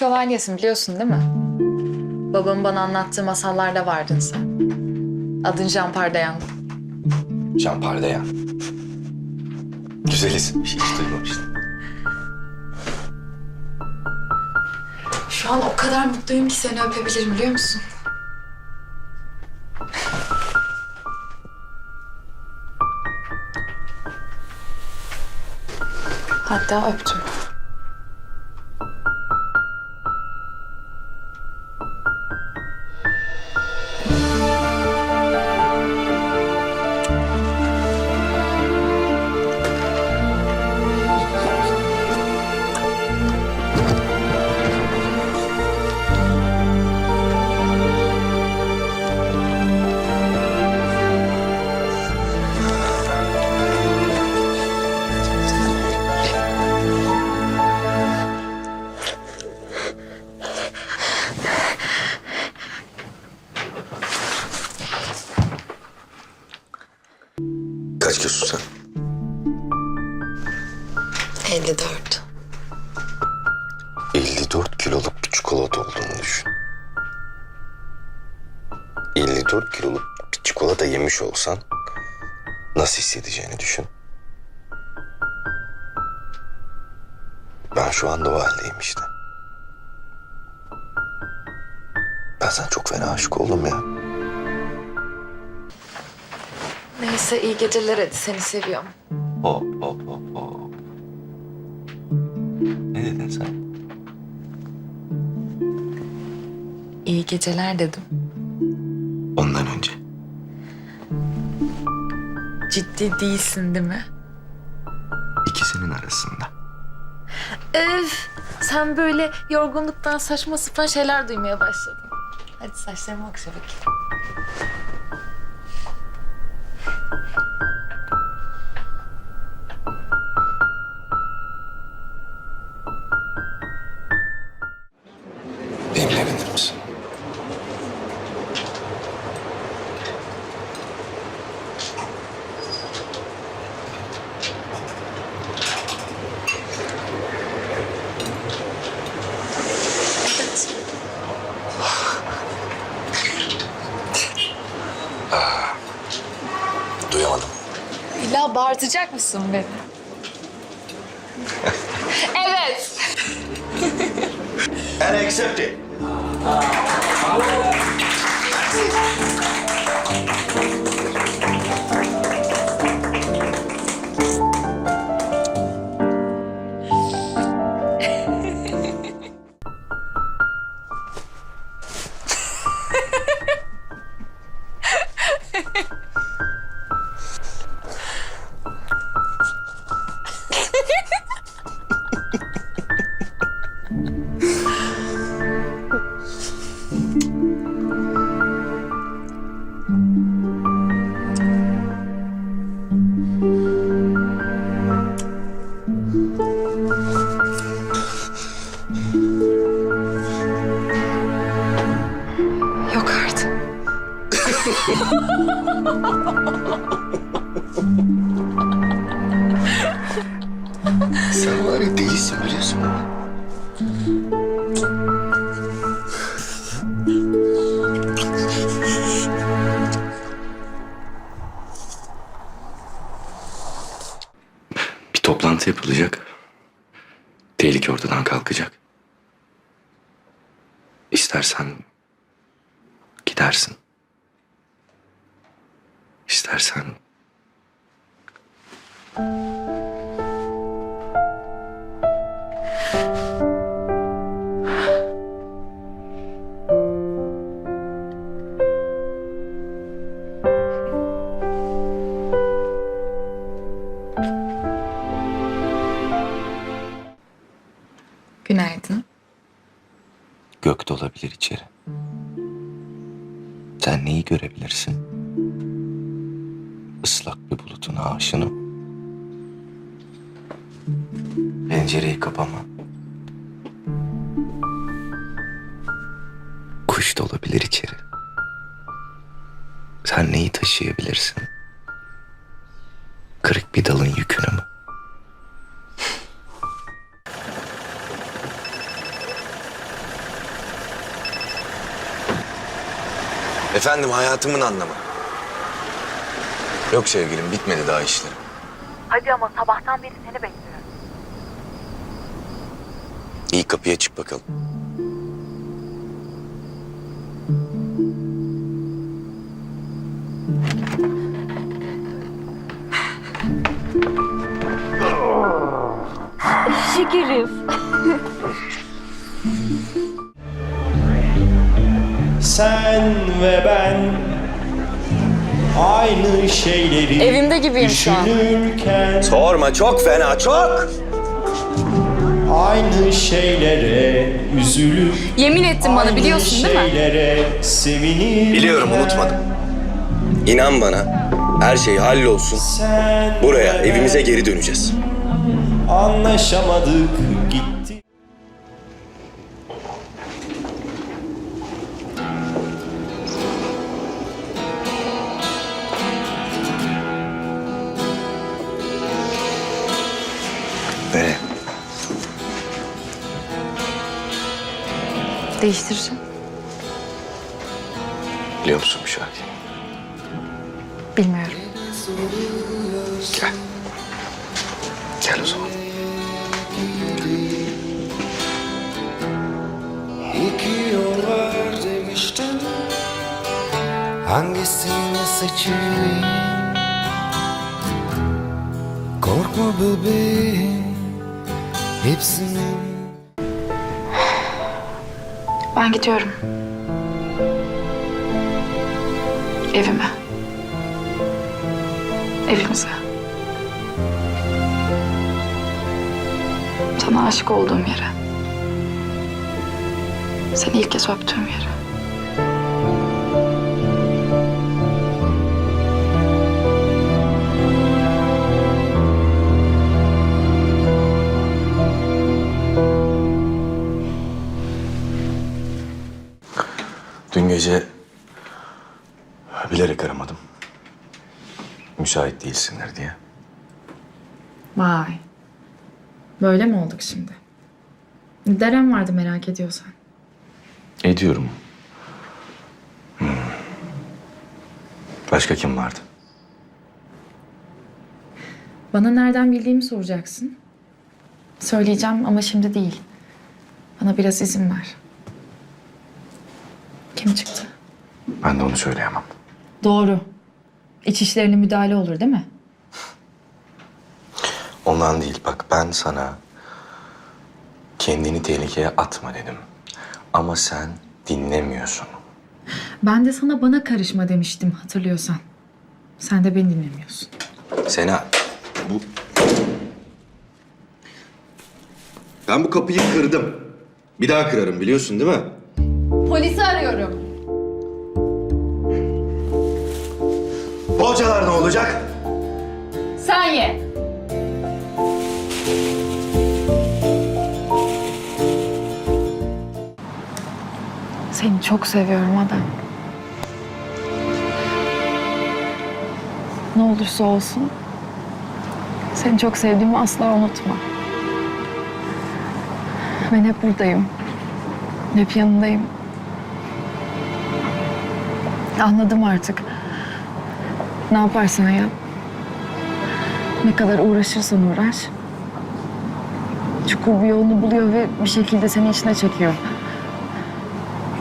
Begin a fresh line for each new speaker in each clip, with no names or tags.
şövalyesin biliyorsun değil mi? Babamın bana anlattığı masallarda vardın sen. Adın Jean Pardayan.
Pardayan. Güzel isimmiş, hiç duymamıştım.
Şu an o kadar mutluyum ki seni öpebilirim biliyor musun? Hatta öptüm.
Şu anda o haldeyim işte. Ben sana çok fena aşık oldum ya.
Neyse iyi geceler hadi seni seviyorum.
Hop hop hop hop. Ne dedin sen?
İyi geceler dedim.
Ondan önce.
Ciddi değilsin değil mi?
İkisinin arasında.
Öf, sen böyle yorgunluktan saçma sapan şeyler duymaya başladın. Hadi saçlarımı okşa bakayım. Mısın beni? evet.
And accepted.
Yok
kalkacak. İstersen gidersin. İstersen
Günaydın.
gök de olabilir içeri. Sen neyi görebilirsin? Islak bir bulutun aşını. Pencereyi kapama. Kuş da olabilir içeri. Sen neyi taşıyabilirsin? Efendim hayatımın anlamı. Yok sevgilim bitmedi daha işlerim.
Hadi ama sabahtan beri seni bekliyorum.
İyi kapıya çık bakalım.
Şekerim.
Sen ve ben aynı şeyleri
Evimde gibiyim şu an.
düşünürken
Sorma çok fena çok.
aynı şeylere üzülür.
Yemin ettin bana biliyorsun değil mi?
şeylere sevinir.
Biliyorum unutmadım. İnan bana her şey hallolsun.
Sen
Buraya
ve ben
evimize geri döneceğiz.
anlaşamadık
Değiştireceğim.
Biliyor musun bu şarkıyı?
Bilmiyorum.
Gel. Gel o zaman.
İki yol var demiştin Hangisini seçeyim Korkma bebeğim Hepsinin
Ben gidiyorum. Evime. Evimize. Sana aşık olduğum yere. Seni ilk kez öptüğüm yere.
Gece bilerek aramadım. Müsait değilsinler diye.
Vay. Böyle mi olduk şimdi? Derem vardı merak ediyorsan.
Ediyorum. Hmm. Başka kim vardı?
Bana nereden bildiğimi soracaksın. Söyleyeceğim ama şimdi değil. Bana biraz izin ver. Kim çıktı?
Ben de onu söyleyemem.
Doğru. İç işlerine müdahale olur değil mi?
Ondan değil. Bak ben sana kendini tehlikeye atma dedim. Ama sen dinlemiyorsun.
Ben de sana bana karışma demiştim hatırlıyorsan. Sen de beni dinlemiyorsun.
Sena, bu... Ben bu kapıyı kırdım. Bir daha kırarım biliyorsun değil mi?
Polisi arıyorum.
Poğaçalar ne olacak?
Sen ye.
Seni çok seviyorum adam. Ne olursa olsun seni çok sevdiğimi asla unutma. Ben hep buradayım. Hep yanındayım. Anladım artık. Ne yaparsan yap. Ne kadar uğraşırsan uğraş. Çukur bir yolunu buluyor ve bir şekilde seni içine çekiyor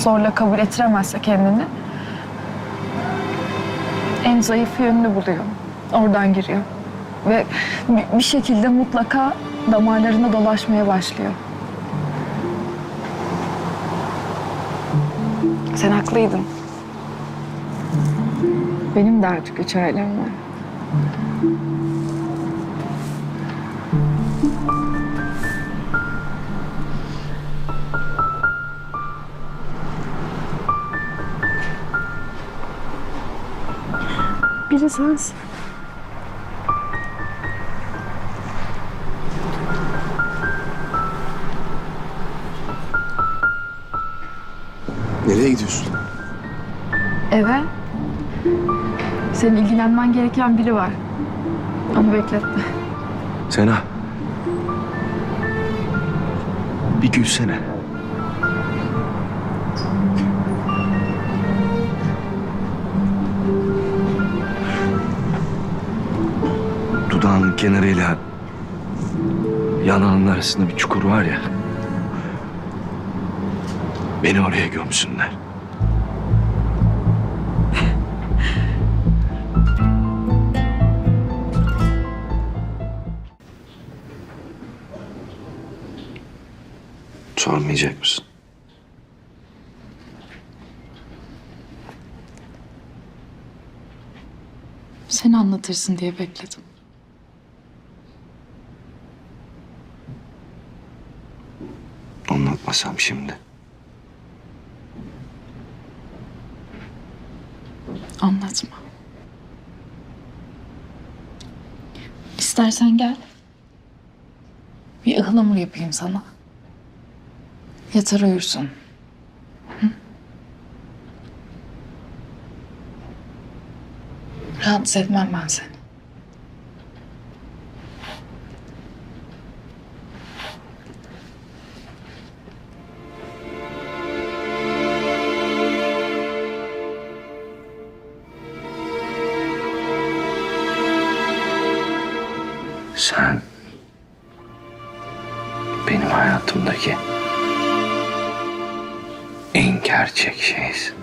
zorla kabul ettiremezse kendini en zayıf yönünü buluyor. Oradan giriyor. Ve bir- şekilde mutlaka damarlarına dolaşmaya başlıyor. Sen haklıydın. Benim de artık üç ailem var. Biri sensin.
Nereye gidiyorsun?
Eve. Senin ilgilenmen gereken biri var. Onu bekletme.
Sena. Bir gülsene. Dudağın kenarıyla yanağının arasında bir çukur var ya. Beni oraya gömsünler. Sormayacak mısın?
Sen anlatırsın diye bekledim.
Anlatmasam şimdi.
Anlatma. İstersen gel. Bir ıhlamur yapayım sana. Yatar uyursun. Hı? Rahatsız etmem ben seni.
En gerçek şeysin.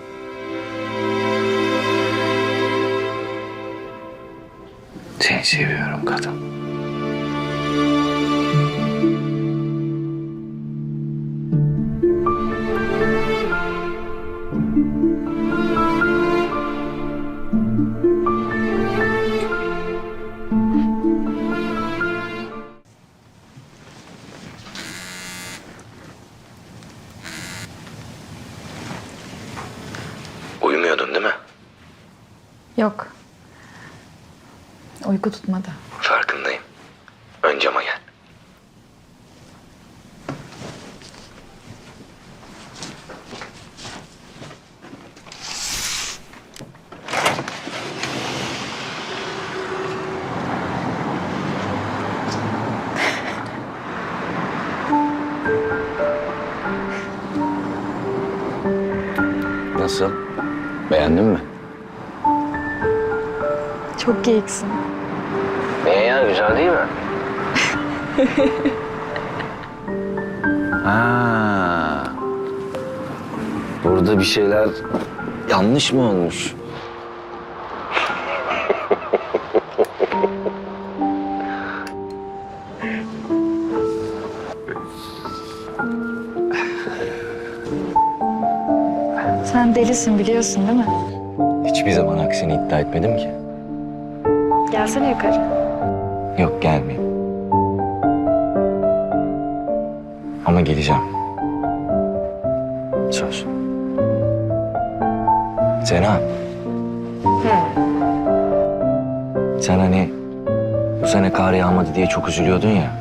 Seni seviyorum kadın.
Uyku tutmadı.
Farkındayım. Ön cama gel. Nasıl? Beğendin mi?
Çok geyiksin.
Ya? Değil mi? ha. Burada bir şeyler yanlış mı olmuş?
Sen delisin biliyorsun değil mi?
Hiçbir zaman aksini iddia etmedim ki.
Gelsene yukarı.
Yok gelmeyeyim. Ama geleceğim. Söz. Sena. Sen hani bu sene kar yağmadı diye çok üzülüyordun ya.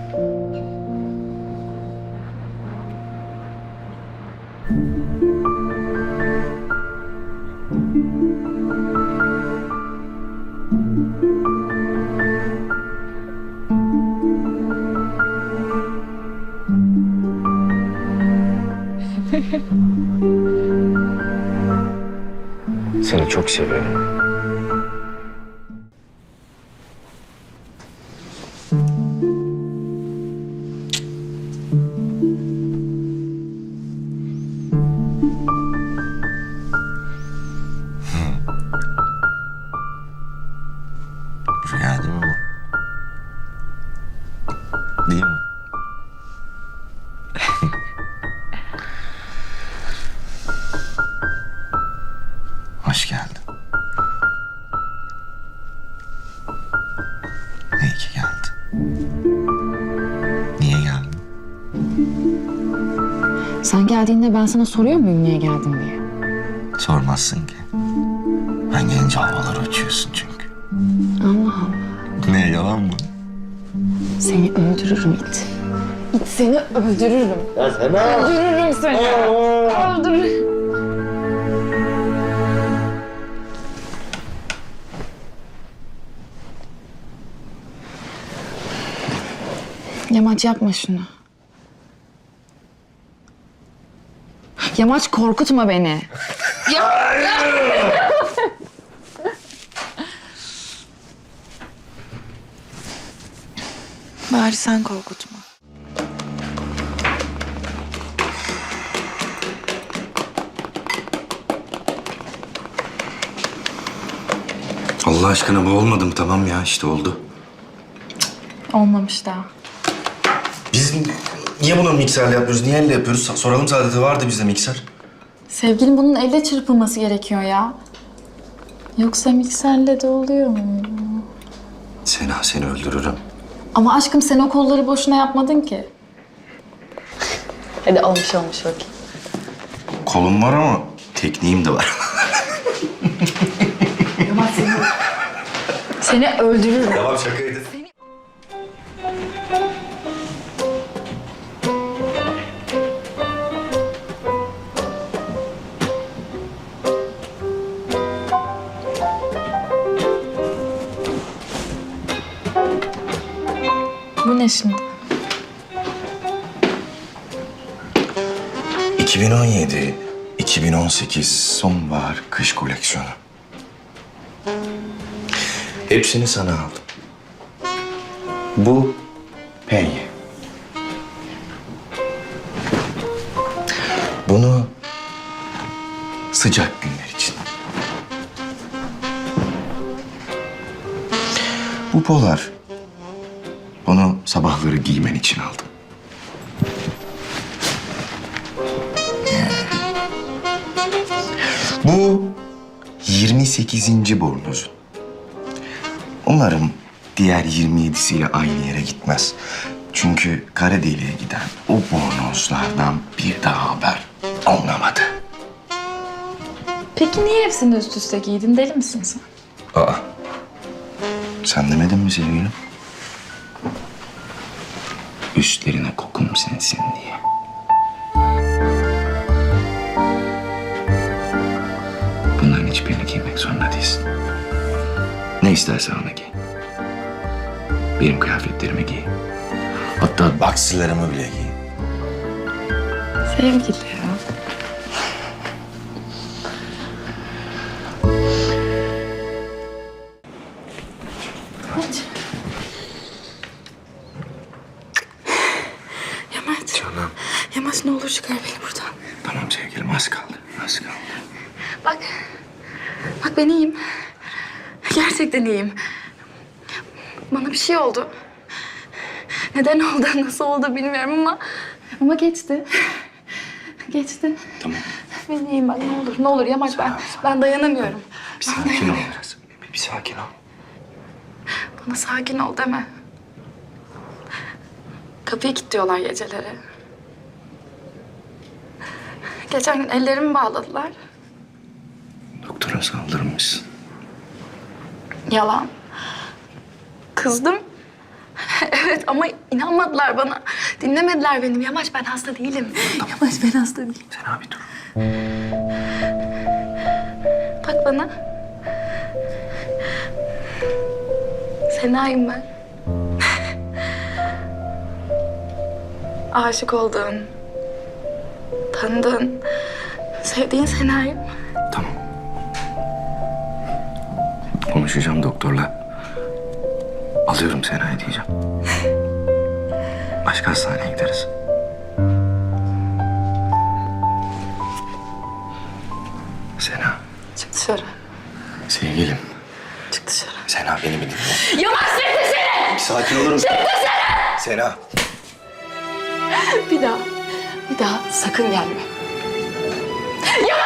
Seni
geldiğinde ben sana soruyor muyum niye geldin diye?
Sormazsın ki. Ben gelince havalara uçuyorsun çünkü.
Allah Allah.
Ne yalan mı?
Seni öldürürüm it. İt seni öldürürüm.
Ya Sena.
Öldürürüm seni. Öldürürüm. Yamaç yapma şunu. Yamaç korkutma beni.
Bari sen korkutma.
Allah aşkına bu olmadı mı? Tamam ya işte oldu.
Olmamış daha.
Biz niye bunu mikserle yapıyoruz? Niye elle yapıyoruz? Soralım Saadet'e vardı bizde mikser.
Sevgilim bunun elle çırpılması gerekiyor ya. Yoksa mikserle de oluyor mu?
Sena seni öldürürüm.
Ama aşkım sen o kolları boşuna yapmadın ki. Hadi olmuş olmuş bakayım.
Kolum var ama tekniğim de var.
Seni öldürürüm.
tamam şakaydı.
Ne şimdi?
2017 2018 sonbahar kış koleksiyonu. Hepsini sana aldım. Bu penye. Bunu sıcak günler için. Bu polar. Bunu sabahları giymen için aldım. Bu 28. bornozun. Umarım diğer 27'siyle aynı yere gitmez. Çünkü kara deliğe giden o bornozlardan bir daha haber olmadı.
Peki niye hepsini üst üste giydin? Deli misin sen?
Aa. Sen demedin mi sevgilim? Üstlerine kokum sinsin diye. Bunların hiçbirini giymek zorunda değilsin. Ne istersen onu giy. Benim kıyafetlerimi giy. Hatta baksılarımı bile giy.
Sevgili
Bak. Bak ben iyiyim. Gerçekten iyiyim. Bana bir şey oldu. Neden oldu, nasıl oldu bilmiyorum ama... Ama geçti. Geçti.
Tamam.
Ben iyiyim bak ne olur, ne olur Yamaç ben, ben dayanamıyorum.
Bir sakin ol biraz. Bir, bir sakin ol.
Bana sakin ol deme. Kapıyı kilitliyorlar geceleri. Geçen gün ellerimi bağladılar.
Doktora saldırmışsın.
Yalan. Kızdım. evet ama inanmadılar bana. Dinlemediler benim. Yamaç ben hasta değilim. Yamaç ben hasta değilim.
Sen abi dur.
Bak bana. Sena'yım ben. Aşık olduğun, tanıdığın, sevdiğin Sena'yım.
Konuşacağım doktorla. Alıyorum Sena'yı diyeceğim. Başka hastaneye gideriz. Sena,
Çık dışarı.
sevgilim.
Çık dışarı.
Sena beni bir dinle.
Yamaç çık dışarı!
Bir sakin olur musun? Çık dışarı! Sena.
Bir daha, bir daha sakın gelme. Yamaç!